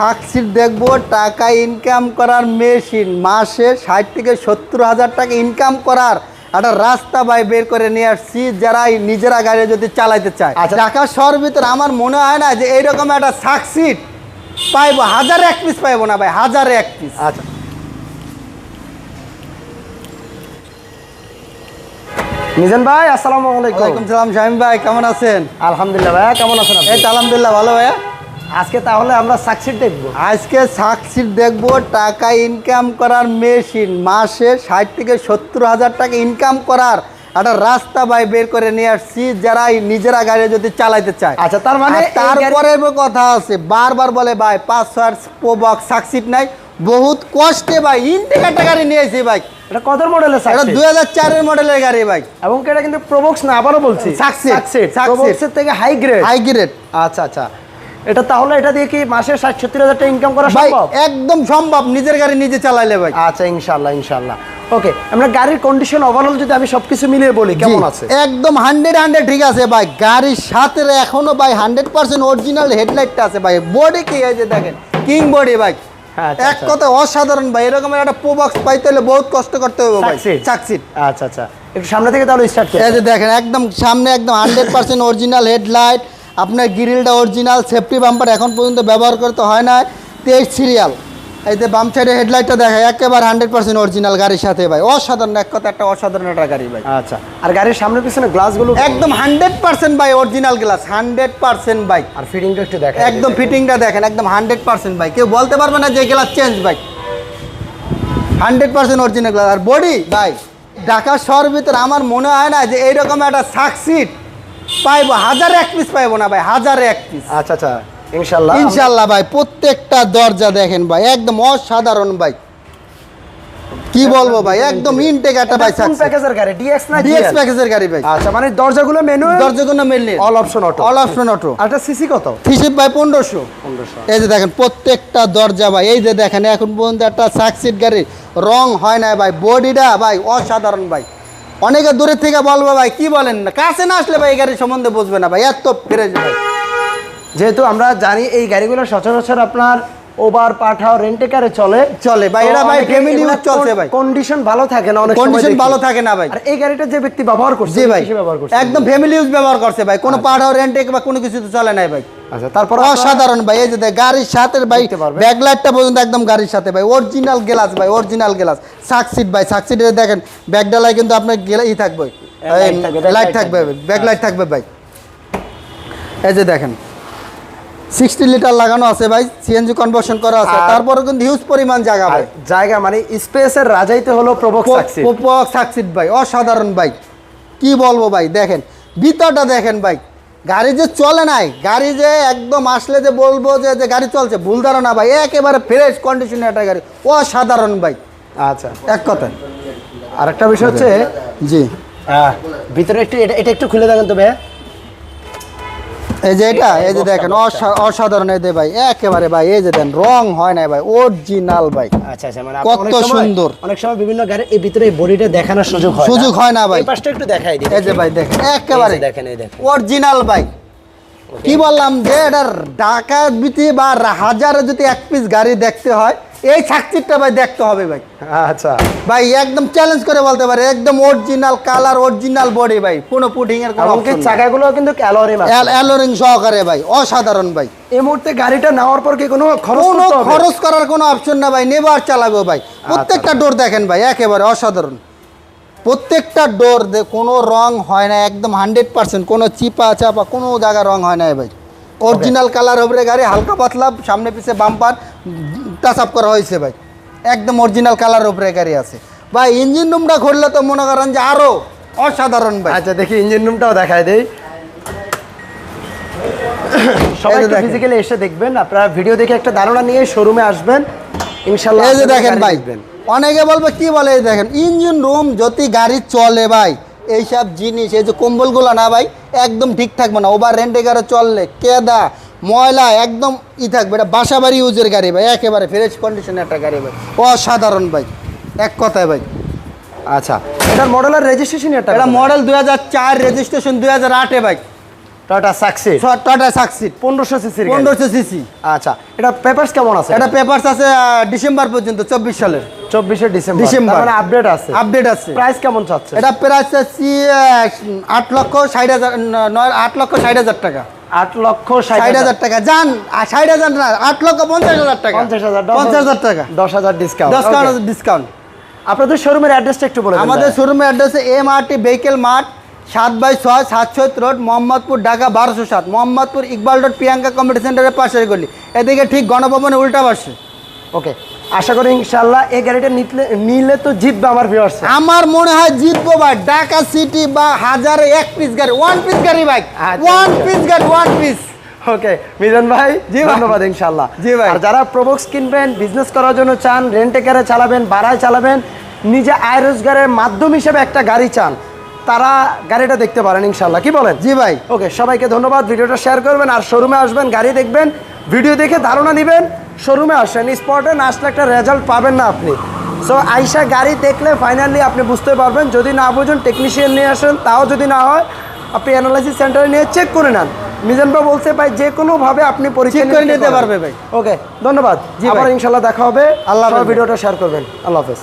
Succeed দেখব টাকা income করার মেশিন মাসে ষাট থেকে সত্তর হাজার টাকা ইনকাম করার একটা রাস্তা ভাই বের করে নিয়ে আসছি যারা নিজেরা গাড়ি যদি চালাইতে চায়। আচ্ছা। ঢাকা শহর ভিতরে আমার মনে হয় না যে এইরকম একটা সাকসিড পাইবো। হাজারে এক পিস পাইবো না ভাই হাজারে এক পিস আচ্ছা। মিজান ভাই আসসালামু আলাইকুম। ওয়ালাইকুম সালাম শাহিম ভাই কেমন আছেন? আলহামদুলিল্লাহ ভাইয়া কেমন আছেন? এই তো আলহামদুলিল্লাহ ভালো ভাইয়া। আজকে তাহলে আমরা সাকসিড দেখব। আজকে সাকসিড দেখব টাকা ইনকাম করার মেশিন মাসে ষাট থেকে সত্তর হাজার টাকা ইনকাম করার একটা রাস্তা বাই বের করে নিয়ে আসছি যারা নিজেরা গাড়ি যদি চালাইতে চায়। আচ্ছা, তার মানে তারপরে কথা আছে বারবার বলে ভাই পাঁচ ছয় বক্স সাকসিড নাই। বহুত কষ্টে ভাই ইনটেকাটা গাড়ি নিয়েছি ভাই। এটা কত মডেলের এটা সাকসিড দুই হাজার চারের মডেলের গাড়ি ভাই। এবং এটা কিন্তু প্রবক্স না? আবারও বলছি। Succeed, সাকসিড প্রবক্সের থেকে হাই গ্রেড হাই গ্রেড আচ্ছা আচ্ছা। এটা তাহলে এটা দিয়ে কি মাসে ষাট সত্তর হাজার টাকা ইনকাম করা সম্ভব? একদম সম্ভব। নিজের গাড়ি নিজে চালাইলে ভাই। আচ্ছা ইনশাল্লাহ ইনশাল্লাহ ওকে আমরা গাড়ির কন্ডিশন ওভারঅল যদি আমি সবকিছু মিলিয়ে বলি কেমন আছে? একদম হান্ড্রেড হান্ড্রেড ঠিক আছে ভাই। গাড়ির সাথে এখনও ভাই হান্ড্রেড পার্সেন্ট অরিজিনাল হেডলাইটটা আছে ভাই। বডি কি? হয়েছে দেখেন কিং বডি ভাই। হ্যাঁ, আচ্ছা, এক আচ্ছা। কথা অসাধারণ ভাই। এরকম একটা প্রোবক্স পাইতে হলে বহুত কষ্ট করতে হবে ভাই। সাকসিড আচ্ছা আচ্ছা। একটু সামনে থেকে তাহলে স্টার্ট করি। দেখেন একদম সামনে একদম হান্ড্রেড পার্সেন্ট অরিজিনাল হেডলাইট আপনার গ্রিলটা অরিজিনাল সেফটি বাম্পার এখন পর্যন্ত ব্যবহার করতে হয় না তেইশ সিরিয়াল এই যে বাম সাইডে হেডলাইটটা দেখা একেবারে হান্ড্রেড পার্সেন্ট অরিজিনাল গাড়ির সাথে ভাই। অসাধারণ এক কথা একটা অসাধারণ একটা গাড়ি ভাই। আচ্ছা আর গাড়ির সামনে পিছনে গ্লাসগুলো একদম hundred percent by original glass hundred percent by আর ফিটিংটা একটু দেখা একদম ফিটিংটা দেখেন একদম হান্ড্রেড পার্সেন্ট বাই কেউ বলতে পারবে না যে glass change by hundred percent original glass R body ভাই ঢাকা শহর ভিতরে আমার মনে হয় না যে এইরকম একটা সাকসিড পাইবো হাজারে এক পিস পাইবো না ভাই হাজারে এক পিস আচ্ছা আচ্ছা ইনশাল্লাহ ইনশাল্লাহ ভাই প্রত্যেকটা দরজা দেখেন ভাই একদম অসাধারণ ভাই। কি বলব ভাই একদম ইনটেক একটা ভাই কোন প্যাকেজের গাড়ি? ডিএক্স না ডিএক্স প্যাকেজের গাড়ি ভাই। আচ্ছা মানে দরজাগুলো মেনু দরজাগুলো mainly all option auto all option auto আচ্ছা সিসি কত? থ্রি ভাই পনেরোশো। পনেরোশো। এই যে দেখেন প্রত্যেকটা দরজা ভাই এই যে দেখেন এখন পর্যন্ত একটা সাকসিড গাড়ি। রং হয় না ভাই বডিটা ভাই অসাধারণ ভাই। অনেকে দূরের থেকে বলব ভাই, কি বলেন না? কাছে না আসলে ভাই, এই গাড়ির সম্বন্ধে বুঝবে না ভাই, এত ফ্রেশ যাবে যেহেতু আমরা জানি এই গাড়িগুলো সচরাচর আপনার ওভার পাঠাও রেন্টে কারে চলে চলে ভাই এটা ভাই ফ্যামিলি ইউজ চলছে ভাই। কন্ডিশন ভালো থাকে না অনেক কন্ডিশন ভালো থাকে না ভাই। আর এই গাড়িটা যে ব্যক্তি ব্যবহার করছে জি ভাই ব্যবহার করছে। একদম ফ্যামিলি ইউজ ব্যবহার করছে ভাই। কোনো পাঠাও রেন্টে বা কোনো কিছু তো চলে নাই ভাই। আচ্ছা তারপর অসাধারণ ভাই এই যে গাড়ির সাথে ভাই। ব্যাকলাইটটা পর্যন্ত একদম গাড়ির সাথে ভাই। অরিজিনাল গ্লাস ভাই অরিজিনাল গ্লাস সাকসিড ভাই সাকসিডে দেখেন ব্যাকডালায় কিন্তু আপনার গেলা- ই থাকবে। লাইট থাকবে থাকবে। ব্যাকলাইট থাকবে ভাই। এই যে দেখেন সিক্সটি লিটার লাগানো আছে ভাই সিএনজি কনভার্সন করা আছে। তারপরে কিন্তু হিউজ পরিমাণ জায়গা ভাই। জায়গা মানে স্পেসের রাজাইতে হলো প্রবক সাকসিড সাকসিড ভাই অসাধারণ ভাই। কি বলব ভাই দেখেন ভিতরটা দেখেন ভাই। গাড়ি যে চলে নাই গাড়ি যে একদম আসলে যে বলব যে যে গাড়ি চলছে ভুল ধারণা ভাই একেবারে ফ্রেশ কন্ডিশনে একটা গাড়ি। অসাধারণ ভাই। আচ্ছা। এক কথায়। আর একটা বিষয় হচ্ছে জি। ভিতরে একটু এটা এটা একটু খুলে দেখেন তো ভাই এই যে এটা এই যে দেখেন অসা- অসাধারণ এই যে ভাই একেবারে ভাই এই যে দেন রং হয় না ভাই অরিজিনাল ভাই। আচ্ছা আচ্ছা মানে কত সুন্দর। অনেক সময় বিভিন্ন গাড়ি এই ভিতরে বডিটা দেখানোর সুযোগ হয় সুযোগ হয় না ভাই। এই পাশটা একটু দেখাই দিই এই যে ভাই দেখেন একেবারে দেখেন এই দেখেন। অরিজিনাল ভাই। কি বললাম যে এটা ঢাকা বিতি বা হাজারে যদি এক পিস গাড়ি দেখতে হয় এই সাকচিটটা ভাই দেখতে হবে ভাই। আচ্ছা। ভাই একদম চ্যালেঞ্জ করে বলতে পারে একদম অরিজিনাল কালার অরিজিনাল বডি ভাই কোনো পুটিং এর কোনো চাকাগুলো কিন্তু ক্যালোরি মাছ অ্যালোরিং সহকারে ভাই অসাধারণ ভাই। এই মুহূর্তে গাড়িটা নেওয়ার পর কি কোনো খরচ কোনো খরচ করার কোনো অপশন না ভাই নেবার চালাবো ভাই। প্রত্যেকটা ডোর দেখেন ভাই একেবারে অসাধারণ। প্রত্যেকটা ডোর কোনো রং হয় না একদম হান্ড্রেড পার্সেন্ট কোনো চিপা চাপা কোনো জায়গায় রং হয় না ভাই। অরিজিনাল কালার হবে গাড়ি হালকা পাতলা সামনে পিছে বাম্পার টাচ আপ করা হয়েছে ভাই। একদম অরিজিনাল কালার উপরে গাড়ি আছে। ভাই ইঞ্জিন রুমটা খুললে তো মনে করেন যে আরও অসাধারণ ভাই। আচ্ছা দেখি ইঞ্জিন রুমটাও দেখায় দেই। সবাই ফিজিক্যালি এসে দেখবেন আপনারা ভিডিও দেখে একটা ধারণা নিয়ে শোরুমে আসবেন। ইনশাল্লাহ এই যে দেখেন ভাই অনেকে বলবে কি বলে এই দেখেন? ইঞ্জিন রুম যদি গাড়ি চলে ভাই এইসব জিনিস এই যে কম্বলগুলো না ভাই একদম ঠিক থাকবে না। ওভার রেন্টে গাড়ি চললে কেদা ময়লা একদম ই থাকবে এটা বাসা বাড়ি ইউজের গাড়ি ভাই একেবারে ফ্রেশ কন্ডিশনের একটা গাড়ি ভাই। অসাধারণ ভাই এক কথায় ভাই। আচ্ছা এটার মডেল আর রেজিস্ট্রেশন এটা এটা মডেল দুই হাজার চার রেজিস্ট্রেশন দুই হাজার আটে ভাই। টয়টা সাকসিড টয়টা সাকসিড পনেরোশো সিসির পনেরোশো সিসি আচ্ছা এটা পেপারস কেমন আছে? এটা পেপারস আছে ডিসেম্বর পর্যন্ত চব্বিশ সালের। চব্বিশে ডিসেম্বর। ডিসেম্বর। মানে আপডেট আছে। আপডেট আছে। প্রাইস কেমন চাচ্ছে? এটা প্রাইস চাচ্ছি আট লক্ষ ষাট হাজার নয় আট লক্ষ ষাট হাজার টাকা। আট লক্ষ ষাট হাজার। টাকা। যান ষাট হাজার না আট লক্ষ পঞ্চাশ হাজার টাকা। পঞ্চাশ হাজার পঞ্চাশ হাজার টাকা। দশ হাজার ডিসকাউন্ট দশ কারণ ডিসকাউন্ট আপনাদের শোরুমের অ্যাড্রেসটা একটু বলে আমাদের শোরুমের address M R T vehicle mart সাত বাই ছয় সাতশো রোড মোহাম্মদপুর ঢাকা বারোশো সাত। মোহাম্মদপুর ইকবাল রোড প্রিয়াঙ্কা কমিটি সেন্টারের পাশের গলি। এদিকে ঠিক গণভবনের উল্টা পাশে। ওকে আশা করি ইনশাল্লাহ এই গাড়িটা নিতলে নিলে তো জিতবে আমার ভিউয়ার্স আমার মনে হয় জিতবো ভাই। ঢাকা সিটি বা হাজারে এক পিস গাড়ি ওয়ান পিস গাড়ি ভাই। আচ্ছা, ওয়ান আচ্ছা। পিস গাড়ি ওয়ান পিস ওকে মিলন ভাই জি ধন্যবাদ ইনশাল্লাহ জি ভাই। আর যারা প্রবক্স কিনবেন বিজনেস করার জন্য চান রেন্টে কারে চালাবেন ভাড়ায় চালাবেন নিজে আয় রোজগারের মাধ্যম হিসেবে একটা গাড়ি চান তারা গাড়িটা দেখতে পারেন ইনশাল্লাহ কি বলেন? জি ভাই। ওকে সবাইকে ধন্যবাদ। ভিডিওটা শেয়ার করবেন আর শোরুমে আসবেন গাড়ি দেখবেন। ভিডিও দেখে ধারণা নেবেন শোরুমে আসেন স্পটে না আসলে একটা রেজাল্ট পাবেন না আপনি। সো আইসা গাড়ি দেখলে ফাইনালি আপনি বুঝতে পারবেন যদি না বুঝুন টেকনিশিয়ান নিয়ে আসেন তাও যদি না হয় আপনি অ্যানালাইসিস সেন্টারে নিয়ে চেক করে নেন। মিজান ভাই বলছে ভাই যে কোনোভাবে আপনি পরিচয় করে নিতে পারবে ভাই। ওকে ধন্যবাদ। জি আবার। ইনশাল্লাহ দেখা হবে। আল্লাহ। ভিডিওটা শেয়ার করবেন। আল্লাহ হাফেজ।